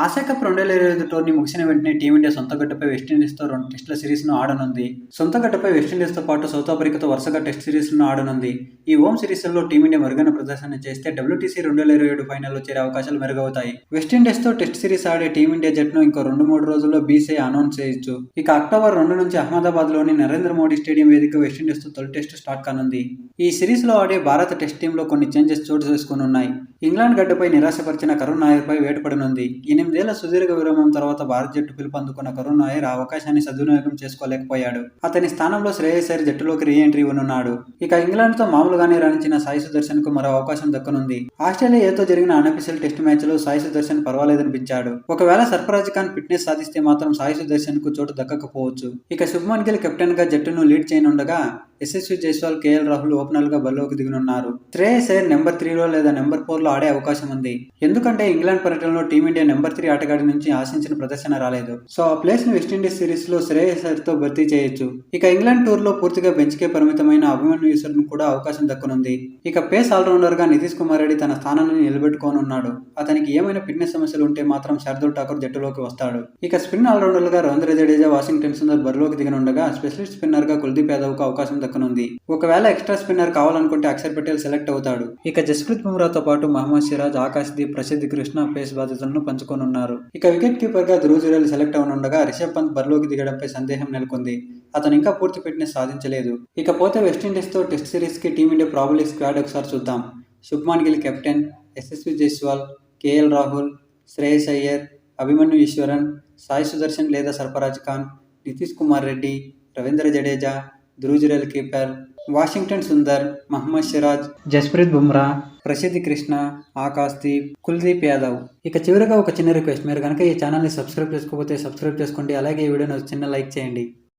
Asia రెండు వేల ఇరవై ఐదు టోర్నీ ముగిసిన వెంటనే టీమిండియా సొంత గడ్డపై వెస్టిండీస్తో రెండు టెస్టుల సిరీస్ను ఆడనుంది. సొంత గడ్డపై వెస్టిండీస్తో పాటు సౌత్ ఆఫ్రికాతో వరుసగా టెస్ట్ సిరీస్ను ఆడనుంది. ఈ హోమ్ సిరీస్లో టీమిండియా మెరుగైన ప్రదర్శన చేస్తే డబ్ల్యూటీసీ రెండు వేల ఇరవై ఏడు ఫైనల్లో చేరే అవకాశాలు మెరుగవుతాయి. వెస్టిండీస్తో టెస్ట్ సిరీస్ ఆడే టీమిండియా జట్టును ఇంకో రెండు మూడు రోజుల్లో బీసీఐ అనౌన్స్ చేయొచ్చు. ఇక అక్టోబర్ రెండు నుంచి అహ్మదాబాద్లోని నరేంద్ర మోడీ స్టేడియం వేదిక వెస్టిండీస్తో తొలి టెస్ట్ స్టార్ట్ కానుంది. ఈ సిరీస్లో ఆడే భారత టెస్ట్ టీంలో కొన్ని చేంజెస్ చోటు చేసుకోనున్నాయి. ఇంగ్లాండ్ గడ్డపై నిరాశపరిచిన కరుణ్ నాయర్పై వేటపడనుంది. ఎనిమిదేళ్ళ సుదీర్ఘ విరామం తర్వాత భారత జట్టు పిలుపు అందుకున్న కరుణ్ నాయర్ ఆ అవకాశాన్ని సద్వినియోగం చేసుకోలేకపోయాడు. అతని స్థానంలో శ్రేయస్ అయ్యర్ జట్టులోకి రీ ఎంట్రీ ఉన్నాడు ఇక ఇంగ్లాండ్తో మామూలుగానే రాణించిన సాయి సుదర్శన్కు మరో అవకాశం దక్కనుంది. ఆస్ట్రేలియాతో జరిగిన అనఫిషియల్ టెస్ట్ మ్యాచ్లో సాయి సుదర్శన్ పర్వాలేదనిపించాడు. ఒకవేళ సర్ఫరాజ్ ఖాన్ ఫిట్నెస్ సాధిస్తే మాత్రం సాయి సుదర్శన్కు చోటు దక్కకపోవచ్చు. ఇక శుభ్మన్ గిల్ కెప్టెన్గా జట్టును లీడ్ చేయనుండగా యశస్వి జైస్వాల్ కేఎల్ రాహుల్ ఓపెనర్లుగా గా బరిలోకి దిగనున్నారు. శ్రేయస్ అయ్యర్ నెంబర్ త్రీలో లేదా నెంబర్ ఫోర్లో ఆడే అవకాశం ఉంది. ఎందుకంటే ఇంగ్లాండ్ పర్యటనలో టీమిండియా నెంబర్ త్రీ ఆటగాడి నుంచి ఆశించిన ప్రదర్శన రాలేదు. సో ఆ ప్లేస్ని వెస్టిండీస్ సిరీస్లో శ్రేయస్తో భర్తీ చేయొచ్చు. ఇక ఇంగ్లాండ్ టూర్లో పూర్తిగా బెంచ్కే పరిమితమైన అభిమన్యు ఈశ్వర్ కూడా అవకాశం దక్కనుంది. ఇక పేస్ ఆల్రౌండర్గా నితీష్ కుమార్ రెడ్డి తన స్థానాన్ని నిలబెట్టుకోనున్నాడు. అతనికి ఏమైనా ఫిట్నెస్ సమస్యలు ఉంటే మాత్రం శార్దుల్ ఠాకూర్ జట్టులోకి వస్తాడు. ఇక స్పిన్ ఆల్రౌండర్లుగా రవీంద్ర జడేజా వాషింగ్టన్ సుందర్ బరిలోకి దిగనుండగా స్పెషలిస్ట్ స్పిన్నర్గా కుల్దీప్ యాదవ్కు అవకాశం దక్కనుంది. ఒకవేళ ఎక్స్ట్రా స్పిన్నర్ కావాలనుకుంటే అక్షర్ పటేల్ సెలెక్ట్ అవుతాడు. ఇక జస్ప్రీత్ బుమ్రాతో పాటు మహమ్మద్ సిరాజ్ ఆకాశ్ దీప్ ప్రసిద్ధి కృష్ణ పేస్ బాధ్యతలను పంచుకోనున్నారు. ఇక వికెట్ కీపర్గా ధ్రువ్ జురేల్ సెలెక్ట్ అవనుండగా రిషబ్ పంత్ బరిలోకి దిగడంపై సందేహం నెలకొంది. అతను ఇంకా పూర్తి ఫిట్నెస్ సాధించలేదు. ఇకపోతే వెస్టిండీస్తో టెస్ట్ సిరీస్కి టీమిండియా ప్రాబులీ స్క్వాడ్ ఒకసారి చూద్దాం. Shubman Gill captain SSV Jaiswal KL Rahul Shreyas Iyer Abhimanyu Easwaran Sai Sudharsan లేదా సర్ఫరాజ్ ఖాన్ నితీష్ కుమార్ రెడ్డి రవీంద్ర జడేజా ధ్రువజురేల్ కీపర్ వాషింగ్టన్ సుందర్ మహమ్మద్ సిరాజ్ జస్ప్రీత్ బుమ్రా ప్రసిద్ధి కృష్ణ ఆకాశ్ దీప్ కుల్దీప్ యాదవ్. ఇక చివరిగా ఒక చిన్న రిక్వెస్ట్ మీరు కనుక ఈ ఛానల్ని సబ్స్క్రైబ్ చేసుకోకపోతే సబ్స్క్రైబ్ చేసుకోండి అలాగే ఈ వీడియోని చిన్న లైక్ చేయండి.